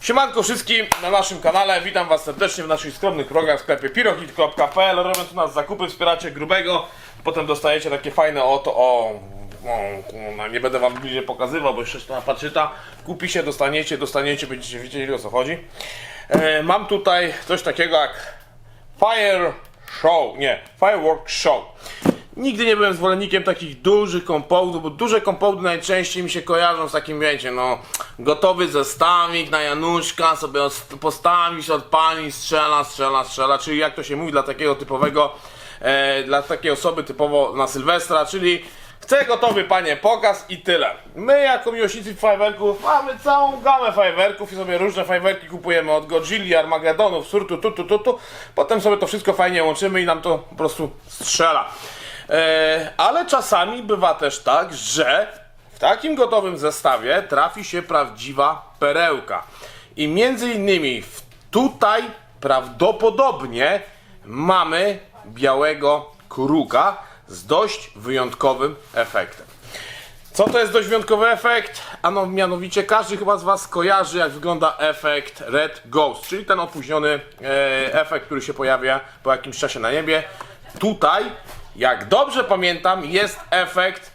Siemanko wszystkim na naszym kanale, witam was serdecznie w naszych skromnych progach w sklepie pirohit.pl Robiąc u nas zakupy, wspieracie grubego, potem dostajecie takie fajne oto, o, o nie będę wam bliżej pokazywał, bo jeszcze to patrzyta, kupi się, dostaniecie, dostaniecie, będziecie wiedzieli o co chodzi. E, mam tutaj coś takiego jak Fire Show, nie, Firework Show. Nigdy nie byłem zwolennikiem takich dużych kompoundów, bo duże kompoudy najczęściej mi się kojarzą z takim, wiecie, no, gotowy zestawik na Januszka, sobie os- postawisz, odpalisz, strzela, strzela, strzela, czyli jak to się mówi dla takiego typowego, e, dla takiej osoby typowo na Sylwestra, czyli chcę gotowy panie pokaz i tyle. My jako miłośnicy fajerwerków mamy całą gamę fajerwerków i sobie różne fajerwerki kupujemy od Godzilli, Armagedonów, surtu, tu, tu, tu, tu, potem sobie to wszystko fajnie łączymy i nam to po prostu strzela. E, ale czasami bywa też tak, że w takim gotowym zestawie trafi się prawdziwa perełka. I między innymi tutaj prawdopodobnie mamy białego kruka z dość wyjątkowym efektem. Co to jest dość wyjątkowy efekt? Ano mianowicie każdy chyba z Was kojarzy jak wygląda efekt Red Ghost, czyli ten opóźniony e, efekt, który się pojawia po jakimś czasie na niebie. Tutaj, jak dobrze pamiętam, jest efekt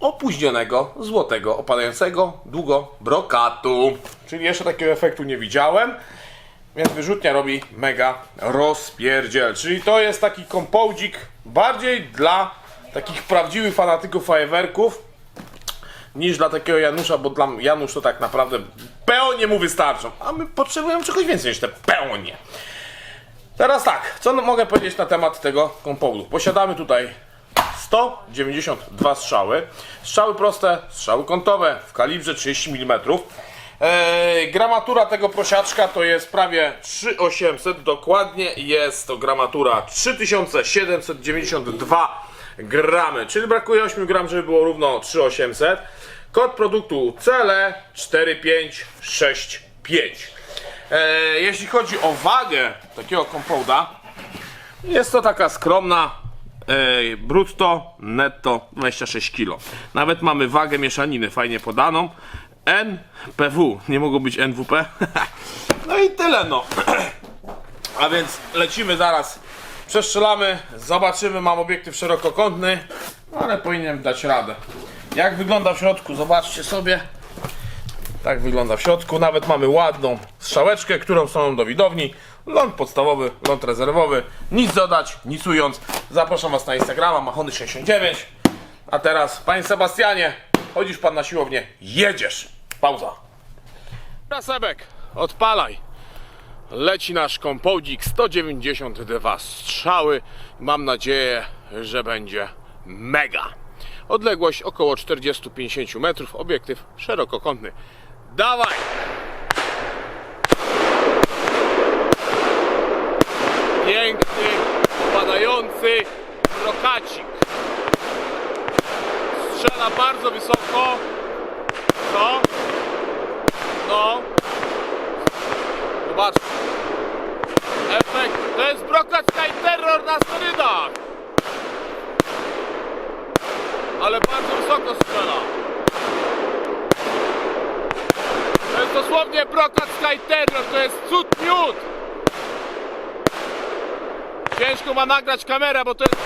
opóźnionego, złotego, opadającego długo brokatu. Czyli jeszcze takiego efektu nie widziałem. Więc wyrzutnia robi mega rozpierdziel. Czyli to jest taki kompoudzik bardziej dla takich prawdziwych fanatyków fajerwerków niż dla takiego Janusza, bo dla Janusz to tak naprawdę peonie mu wystarczą. A my potrzebujemy czegoś więcej niż te peonie. Teraz tak, co mogę powiedzieć na temat tego kompoudu? Posiadamy tutaj 192 strzały. Strzały proste, strzały kątowe w kalibrze 30 mm. Eee, gramatura tego prosiaczka to jest prawie 3800, dokładnie jest to gramatura 3792 gramy, czyli brakuje 8 gram, żeby było równo 3800. Kod produktu CLE 4565. Eee, jeśli chodzi o wagę takiego kompouda, jest to taka skromna e, brutto, netto 26 kg. Nawet mamy wagę mieszaniny fajnie podaną. NPW, nie mogło być NWP. no i tyle no. A więc lecimy zaraz. Przestrzelamy, zobaczymy. Mam obiektyw szerokokątny, ale powinienem dać radę. Jak wygląda w środku? Zobaczcie sobie. Tak wygląda w środku. Nawet mamy ładną strzałeczkę, którą są do widowni. Ląd podstawowy, ląd rezerwowy. Nic dodać, nic ując. Zapraszam Was na Instagrama, Machony69. A teraz, Panie Sebastianie, chodzisz Pan na siłownię, jedziesz. Pauza. Sebek, odpalaj. Leci nasz kompoudzik, 192 strzały. Mam nadzieję, że będzie mega. Odległość około 40-50 metrów, obiektyw szerokokątny. Dawaj! Piękny, opadający rokacik. Strzela bardzo wysoko. Co? No. Zobaczcie. Efekt. To jest brokat Sky Terror na sterydach. Ale bardzo wysoko strzela. To jest dosłownie brokat Sky Terror. To jest cud miód. Ciężko ma nagrać kamerę, bo to jest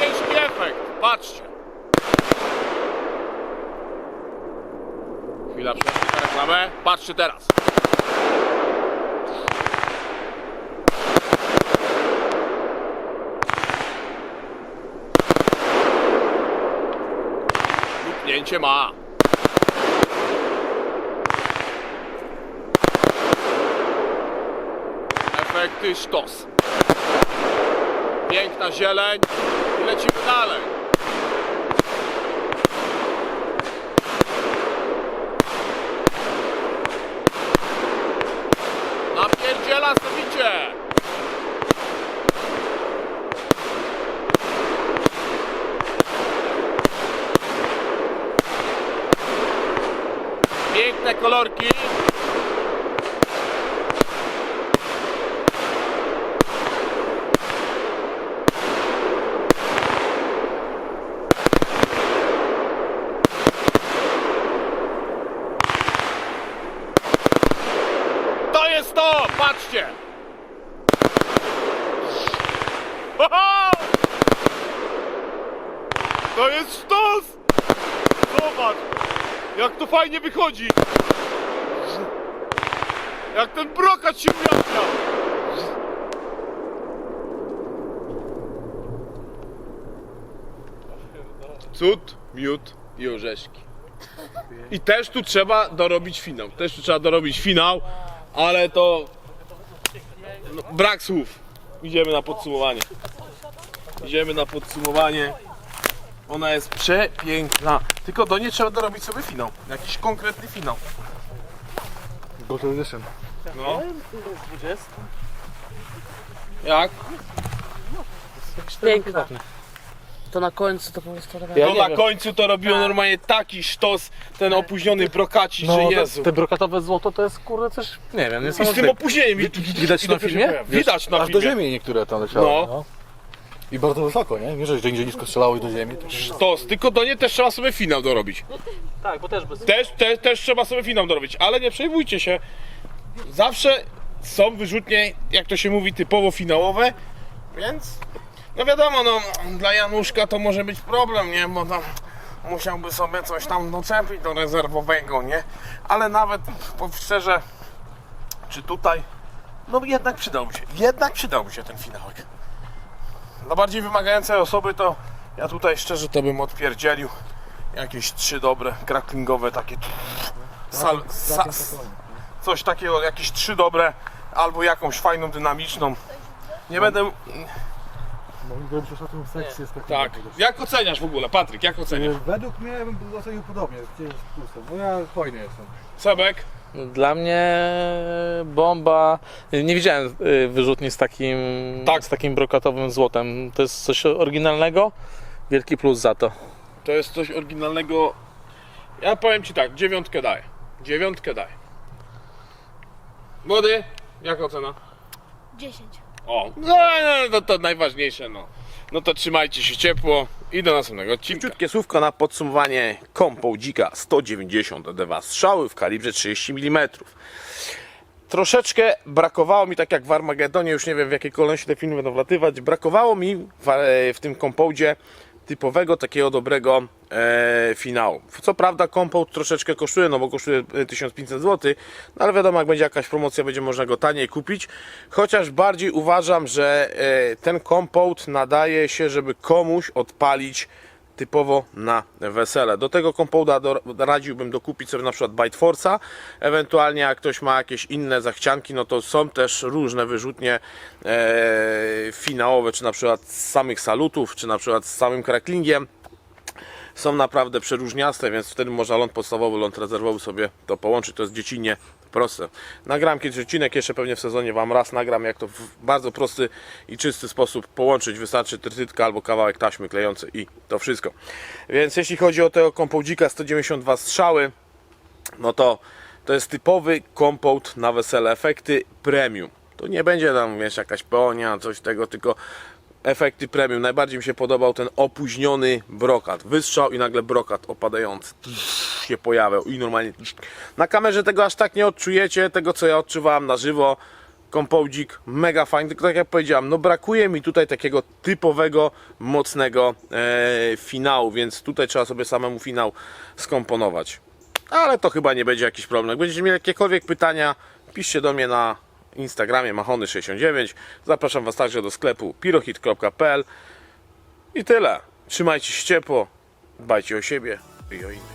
ciężki efekt. Patrzcie. Chwila przerwy na reklamę. Patrzcie teraz. Lupnięcie ma. Efekty sztos. Piękna zieleń i lecimy dalej. Napierdziela sowicie. Piękne kolorki. Patrzcie! Oho! To jest sztos! Zobacz! Jak to fajnie wychodzi! Jak ten brokat się ujaśnia! Cud, miód i orzeszki. I też tu trzeba dorobić finał. Też tu trzeba dorobić finał, ale to no, brak słów. Idziemy na podsumowanie. Idziemy na podsumowanie. Ona jest przepiękna. Tylko do niej trzeba dorobić sobie finał. Jakiś konkretny finał. Gold Edition. No. Jak? Piękna. To na końcu to po prostu Ja No nie na wiem. końcu to robiło normalnie taki sztos, ten opóźniony brokaci, No, że te, Jezu. te brokatowe złoto to jest kurde coś, nie wiem, I z niesamowite. tym opóźnieniem. i- Widać i na dopiero się filmie? pojawia. Widać na Aż do filmie. ziemi niektóre tam leciały. No. No. I bardzo wysoko, nie? Nie, że gdzie nisko strzelało i do ziemi. To... Sztos, tylko do niej też trzeba sobie finał dorobić. Tak, bo też bez... Też, też, też trzeba sobie finał dorobić, ale nie przejmujcie się. Zawsze są wyrzutnie, jak to się mówi, typowo finałowe, więc no wiadomo, no dla Januszka to może być problem, nie? Bo tam musiałby sobie coś tam doczepić do rezerwowego, nie? Ale nawet powiem szczerze, czy tutaj, no jednak przydałby się, jednak przydałby się ten finałek. Dla bardziej wymagającej osoby to ja tutaj szczerze to bym odpierdzielił jakieś trzy dobre, cracklingowe takie sal, sa, coś takiego, jakieś trzy dobre albo jakąś fajną, dynamiczną. Nie będę... Mogli zrobić ostatnią sekcję z Tak. Jak oceniasz w ogóle, Patryk, jak oceniasz? Według mnie bym ocenił podobnie, gdzieś z plusem, bo ja fajny jestem. Sebek? Dla mnie bomba. Nie widziałem y, wyrzutni z takim, Tak. z takim brokatowym złotem. To jest coś oryginalnego. Wielki plus za to. To jest coś oryginalnego. Ja powiem Ci tak, dziewiątkę daję. Dziewiątkę daję. Młody, jak ocena? 10. O, no, no to, najważniejsze, no. No to trzymajcie się ciepło i do następnego odcinka. Krótkie słówko na podsumowanie kompą dzika 190 DW strzały w kalibrze 30 mm. Troszeczkę brakowało mi, tak jak w Armagedonie, już nie wiem w jakiej kolejności te filmy będą wlatywać, brakowało mi w, w tym kompoudzie typowego, takiego dobrego e, finału. Co prawda kompout troszeczkę kosztuje, no bo kosztuje e, 1500 zł, no ale wiadomo, jak będzie jakaś promocja, będzie można go taniej kupić. Chociaż bardziej uważam, że e, ten kompout nadaje się, żeby komuś odpalić typowo na wesele. Do tego kompouta do, radziłbym dokupić sobie na przykład Byte Force'a, ewentualnie jak ktoś ma jakieś inne zachcianki, no to są też różne wyrzutnie e, finałowe, czy na przykład z samych salutów, czy na przykład z samym cracklingiem są naprawdę przeróżniaste, więc wtedy można ląd podstawowy, ląd rezerwowy sobie to połączyć. To jest dziecinnie proste. Nagram kiedyś odcinek, jeszcze pewnie w sezonie Wam raz nagram, jak to w bardzo prosty i czysty sposób połączyć. Wystarczy trytytka albo kawałek taśmy klejącej i to wszystko. Więc jeśli chodzi o tego kompoudzika 192 strzały, no to to jest typowy kompout na wesele, efekty premium. To nie będzie tam, wiesz, jakaś peonia, coś tego, tylko efekty premium. Najbardziej mi się podobał ten opóźniony brokat. Wystrzał i nagle brokat opadający się pojawiał i normalnie na kamerze tego aż tak nie odczujecie, tego co ja odczuwałem na żywo. Kompoudzik mega fajny, tylko tak jak powiedziałem, no brakuje mi tutaj takiego typowego, mocnego e, finału, więc tutaj trzeba sobie samemu finał skomponować. Ale to chyba nie będzie jakiś problem. Jak będziecie mieli jakiekolwiek pytania, piszcie do mnie na Instagramie Mahony69. Zapraszam Was także do sklepu pirohit.pl i tyle. Trzymajcie się ciepło, dbajcie o siebie i o innych.